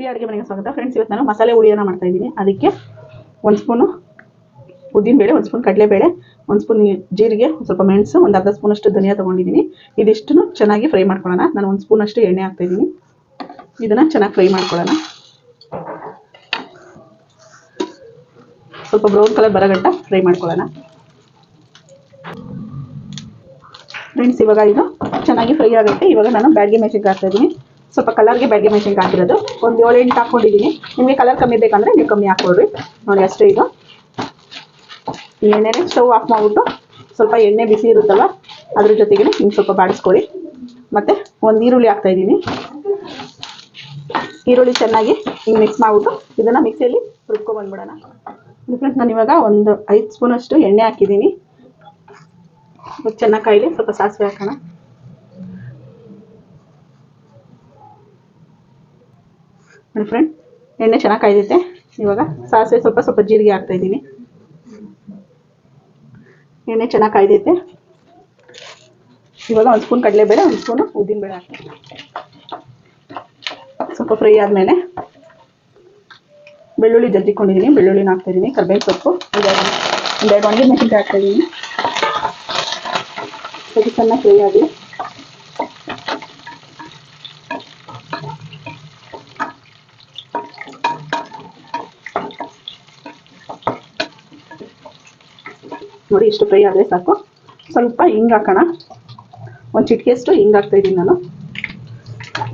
Tea ಅಡುಗೆ ಮನೆಗೆ ಸ್ವಾಗತ. ಫ್ರೆಂಡ್ಸ್ ಇವತ್ತು ನಾನು ಮಸಾಲೆ ಹುಳಿಯನ್ನು ಮಾಡ್ತಾ ಇದ್ದೀನಿ. ಅದಕ್ಕೆ ಒಂದು ಸ್ಪೂನು ಉದ್ದಿನಬೇಳೆ ಒಂದು ಸ್ಪೂನ್ ಕಡಲೆಬೇಳೆ, ಒಂದು ಸ್ಪೂನ್ ಜೀರಿಗೆ ಸ್ವಲ್ಪ ಮೆಣಸು, ಒಂದು ಅರ್ಧ ಸ್ಪೂನಷ್ಟು ಧನಿಯಾ ತೊಗೊಂಡಿದ್ದೀನಿ. ಇದಿಷ್ಟು ಚೆನ್ನಾಗಿ ಫ್ರೈ ಮಾಡ್ಕೊಳ್ಳೋಣ. ನಾನು ಒಂದು ಸ್ಪೂನಷ್ಟು ಎಣ್ಣೆ ಹಾಕ್ತಾ ಇದ್ದೀನಿ. ಇದನ್ನು ಚೆನ್ನಾಗಿ ಫ್ರೈ ಮಾಡ್ಕೊಳ್ಳೋಣ. ಸ್ವಲ್ಪ ಬ್ರೌನ್ ಕಲರ್ ಬರಗಂಟ ಫ್ರೈ ಮಾಡ್ಕೊಳ್ಳೋಣ. ಫ್ರೆಂಡ್ಸ್ ಇವಾಗ ಇದು ಚೆನ್ನಾಗಿ ಫ್ರೈ ಆಗುತ್ತೆ. ಇವಾಗ ನಾನು ಬ್ಯಾಡ್ಗೆ ಮೆಣಸಿಗೆ ಹಾಕ್ತಾ ಇದ್ದೀನಿ. ಸ್ವಲ್ಪ ಕಲರ್ಗೆ ಬೆಳಗ್ಗೆ ಮೆಣಸಿನ್ಕಾಯಿ ಹಾಕಿರೋದು ಒಂದು ಏಳು ಎಂಟು ಹಾಕ್ಕೊಂಡಿದ್ದೀನಿ ನಿಮಗೆ ಕಲರ್ ಕಮ್ಮಿ ಬೇಕಂದ್ರೆ ನೀವು ಕಮ್ಮಿ ಹಾಕ್ಕೊಡ್ರಿ. ನೋಡಿ ಅಷ್ಟೇ ಇದು. ಎಣ್ಣೆನೇ ಸ್ಟವ್ ಆಫ್ ಮಾಡಿಬಿಟ್ಟು ಸ್ವಲ್ಪ ಎಣ್ಣೆ ಬಿಸಿ ಇರುತ್ತಲ್ಲ ಅದ್ರ ಜೊತೆಗೆ ಹಿಂಗೆ ಸ್ವಲ್ಪ ಬಾಡಿಸ್ಕೊಳ್ಳಿ ಮತ್ತು ಒಂದು ಈರುಳ್ಳಿ ಹಾಕ್ತಾ ಇದ್ದೀನಿ ಈರುಳ್ಳಿ ಚೆನ್ನಾಗಿ ಹಿಂಗೆ ಮಿಕ್ಸ್ ಮಾಡಿಬಿಟ್ಟು ಇದನ್ನು ಮಿಕ್ಸಿಯಲ್ಲಿ ರುಬ್ಕೊಂಡ್ಬಂದ್ಬಿಡೋಣ ಫ್ರೆಂಡ್ಸ್ ನಾನು ಇವಾಗ ಒಂದು ಐದು ಸ್ಪೂನಷ್ಟು ಎಣ್ಣೆ ಹಾಕಿದ್ದೀನಿ ಚೆನ್ನಾಗಿ ಕಾಯಿಲಿ, ಸ್ವಲ್ಪ ಸಾಸಿವೆ ಹಾಕೋಣ. ನೋಡಿ ಫ್ರೆಂಡ್ ಎಣ್ಣೆ ಚೆನ್ನಾಗಿ ಕಾಯ್ದೈತೆ ಇವಾಗ ಸಾಸಿವೆ ಸ್ವಲ್ಪ ಸ್ವಲ್ಪ ಜೀರಿಗೆ ಹಾಕ್ತಾ ಇದ್ದೀನಿ. ಎಣ್ಣೆ ಚೆನ್ನಾಗಿ ಕಾಯ್ದೈತೆ ಇವಾಗ ಒಂದು ಸ್ಪೂನ್ ಕಡಲೆಬೇಳೆ ಒಂದು ಸ್ಪೂನು ಉದ್ದಿನಬೇಳೆ ಹಾಕ್ತೀನಿ. ಸ್ವಲ್ಪ ಫ್ರೈ ಆದಮೇಲೆ ಬೆಳ್ಳುಳ್ಳಿ ಜಜ್ಜಿಕೊಂಡಿದ್ದೀನಿ. ಬೆಳ್ಳುಳ್ಳಿನ ಹಾಕ್ತಾ ಕರ್ಬೇವಿನ ಕರ್ಬೇವು ಸೊಪ್ಪು ಒಂದೆರಡು ಒಂದೆರಡು ಒಣಗಿದ ಮೆಣಸಿನ್ಕಾಯಿ ಹಾಕ್ತಾ ಇದ್ದೀನಿ. ಸ್ವಲ್ಪ ಚೆನ್ನಾಗಿ ಫ್ರೈ ಆಗಲಿ ನೋಡಿ, ಇಷ್ಟು ಫ್ರೈ ಆದರೆ ಸಾಕು. ಸ್ವಲ್ಪ ಹಿಂಗೆ ಹಾಕೋಣ. ಒಂದು ಚಿಟಿಕೆಯಷ್ಟು ಹಿಂಗೆ ಹಾಕ್ತಾ ಇದ್ದೀನಿ ನಾನು.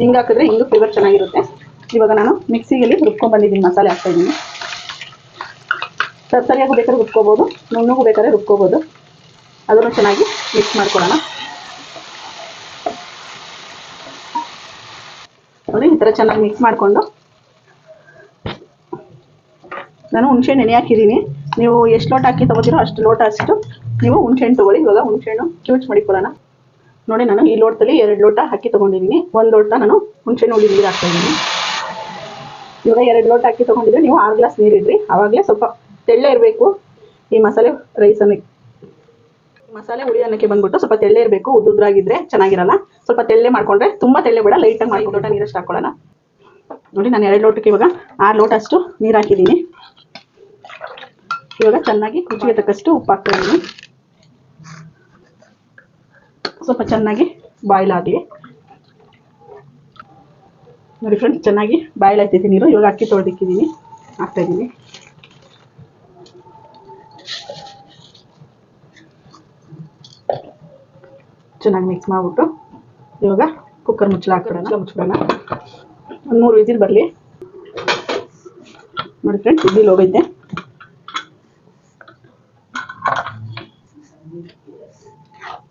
ಹಿಂಗೆ ಹಾಕಿದ್ರೆ ಹಿಂಗೆ ಫ್ಲೇವರ್ ಚೆನ್ನಾಗಿರುತ್ತೆ. ಇವಾಗ ನಾನು ಮಿಕ್ಸಿಯಲ್ಲಿ ರುಬ್ಕೊಂಡ್ಬಂದಿದ್ದೀನಿ ಮಸಾಲೆ ಹಾಕ್ತಾ ಇದ್ದೀನಿ. ತರ್ತರಿಯಾಗೂ ಬೇಕಾದ್ರೆ ರುಬ್ಕೋಬೋದು, ನುಣ್ಣಗೂ ಬೇಕಾದ್ರೆ ರುಬ್ಕೋಬೋದು. ಅದನ್ನು ಚೆನ್ನಾಗಿ ಮಿಕ್ಸ್ ಮಾಡ್ಕೊಳ್ಳೋಣ. ನೋಡಿ, ಈ ಥರ ಚೆನ್ನಾಗಿ ಮಿಕ್ಸ್ ಮಾಡಿಕೊಂಡು ನಾನು ಹುಣಸೆ ನೆನೆ ಹಾಕಿದ್ದೀನಿ. ನೀವು ಎಷ್ಟು ಲೋಟ ಹಾಕಿ ತೊಗೋತೀರೋ ಅಷ್ಟು ಲೋಟ ಅಷ್ಟು ನೀವು ಹುಣಸೆಹಣ್ಣು ತಗೊಳ್ಳಿ. ಇವಾಗ ಹುಣಸೆಹಣ್ಣು ಕ್ಯೂಚ್ ಮಾಡಿಕೊಳ್ಳೋಣ ನೋಡಿ, ನಾನು ಈ ಲೋಟದಲ್ಲಿ ಎರಡು ಲೋಟ ಅಕ್ಕಿ ತಗೊಂಡಿದ್ದೀನಿ. ಒಂದು ಲೋಟ ನಾನು ಹುಣಸೆಹಣ್ಣು ಹುಳಿ ನೀರು ಹಾಕ್ತಾ ಇದ್ದೀನಿ. ಇವಾಗ ಎರಡು ಲೋಟ ಅಕ್ಕಿ ತಗೊಂಡಿದ್ರೆ ನೀವು ಆರು ಗ್ಲಾಸ್ ನೀರಿಡ್ರಿ ಆವಾಗಲೇ ಸ್ವಲ್ಪ ತೆಳ್ಳೆ ಇರಬೇಕು. ಈ ಮಸಾಲೆ ರೈಸನ್ನು ಮಸಾಲೆ ಹುಳಿ ಅನ್ನಕ್ಕೆ ಬಂದ್ಬಿಟ್ಟು ಸ್ವಲ್ಪ ತೆಳ್ಳೆ ಇರಬೇಕು. ಉದ್ದುದ್ರಾಗಿದ್ರೆ ಚೆನ್ನಾಗಿರಲ್ಲ. ಸ್ವಲ್ಪ ತೆಳ್ಳೆ ಮಾಡ್ಕೊಂಡ್ರೆ ತುಂಬ ತೆಳ್ಳೆ ಬೇಡ ಲೈಟಾಗಿ ಮಾಡಿ ಲೋಟ ನೀರಷ್ಟು ಹಾಕೊಳ್ಳೋಣ. ನೋಡಿ, ನಾನು ಎರಡು ಲೋಟಕ್ಕೆ ಇವಾಗ ಆರು ಲೋಟ ಅಷ್ಟು ನೀರು ಹಾಕಿದ್ದೀನಿ. ಇವಾಗ ಚೆನ್ನಾಗಿ ರುಚಿಗೆ ತಕ್ಕಷ್ಟು ಉಪ್ಪು ಹಾಕ್ತಾ ಇದ್ದೀನಿ ಸ್ವಲ್ಪ ಚೆನ್ನಾಗಿ ಬಾಯ್ಲ್ ಆಗಲಿ ನೋಡಿ ಫ್ರೆಂಡ್ಸ್ ಚೆನ್ನಾಗಿ ಬಾಯ್ಲ್ ಆಯ್ತೈತೆ ನೀರು. ಇವಾಗ ಅಕ್ಕಿ ತೊಳೆದಿಕ್ಕಿದ್ದೀನಿ. ಹಾಕ್ತಾ ಇದ್ದೀನಿ. ಚೆನ್ನಾಗಿ ಮಿಕ್ಸ್ ಮಾಡಿಬಿಟ್ಟು ಇವಾಗ ಕುಕ್ಕರ್ ಮುಚ್ಚಳ ಹಾಕ್ಬಿಡೋಣ. ಮುಚ್ಬಿಡೋಣ ಒಂದು ಮೂರು ವಿಸಿಲ್ ಬರಲಿ. ನೋಡಿ ಫ್ರೆಂಡ್ಸ್ ವಿಸಿಲ್ ಹೋಗೈತೆ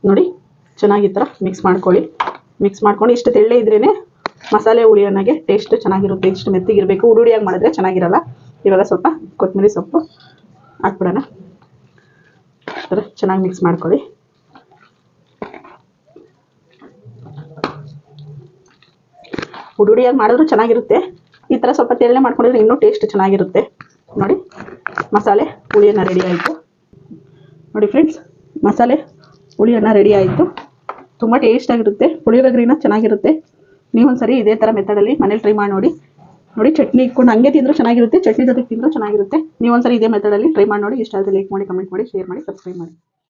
ನೋಡಿ, ಚೆನ್ನಾಗಿ ಥರ ಮಿಕ್ಸ್ ಮಾಡ್ಕೊಳ್ಳಿ. ಮಿಕ್ಸ್ ಮಾಡ್ಕೊಂಡು ಇಷ್ಟು ತೆಳ್ಳೆ ಇದ್ರೇ ಮಸಾಲೆ ಹುಳಿ ಅನ್ನೋಗೆ ಟೇಸ್ಟ್ ಚೆನ್ನಾಗಿರುತ್ತೆ. ಇಷ್ಟು ಮೆತ್ತಿಗಿರಬೇಕು ಉಡುಡಿಯಾಗಿ ಮಾಡಿದ್ರೆ ಚೆನ್ನಾಗಿರಲ್ಲ. ಇವಾಗ ಸ್ವಲ್ಪ ಕೊತ್ತಂಬರಿ ಸೊಪ್ಪು ಹಾಕ್ಬಿಡೋಣ. ಥರ ಚೆನ್ನಾಗಿ ಮಿಕ್ಸ್ ಮಾಡ್ಕೊಳ್ಳಿ. ಉಡುಡಿಯಾಗಿ ಮಾಡಿದ್ರು ಚೆನ್ನಾಗಿರುತ್ತೆ. ಈ ಥರ ಸ್ವಲ್ಪ ತೆಳ್ಳೆ ಮಾಡ್ಕೊಂಡಿದ್ರೆ ಇನ್ನೂ ಟೇಸ್ಟ್ ಚೆನ್ನಾಗಿರುತ್ತೆ. ನೋಡಿ, ಮಸಾಲೆ ಹುಳಿಯನ್ನು ರೆಡಿ ಆಯಿತು. ನೋಡಿ ಫ್ರೆಂಡ್ಸ್ ಮಸಾಲೆ ಹುಳಿಯನ್ನು ರೆಡಿ ಆಯಿತು. ತುಂಬ ಟೇಸ್ಟಾಗಿರುತ್ತೆ ಪುಳಿಯೋಗರೆನ ಚೆನ್ನಾಗಿರುತ್ತೆ. ನೀವೊಂದ್ಸರಿ ಇದೇ ಥರ ಮೆಥಡಲ್ಲಿ ಮನೇಲಿ ಟ್ರೈ ಮಾಡಿ ನೋಡಿ. ನೋಡಿ, ಚಟ್ನಿ ಇಟ್ಕೊಂಡು ಹಂಗೆ ತಿಂದರೂ ಚೆನ್ನಾಗಿರುತ್ತೆ, ಚಟ್ನಿ ಜೊತೆಗೆ ತಿಂದರೂ ಚೆನ್ನಾಗಿರುತ್ತೆ. ನೀವೊಂದ್ಸರಿ ಇದೇ ಮೆಥಡಲ್ಲಿ ಟ್ರೈ ಮಾಡಿ ನೋಡಿ. ಇಷ್ಟ ಆದರೆ ಲೈಕ್ ಮಾಡಿ ಕಮೆಂಟ್ ಮಾಡಿ ಶೇರ್ ಮಾಡಿ ಸಬ್ಸ್ಕ್ರೈಬ್ ಮಾಡಿ.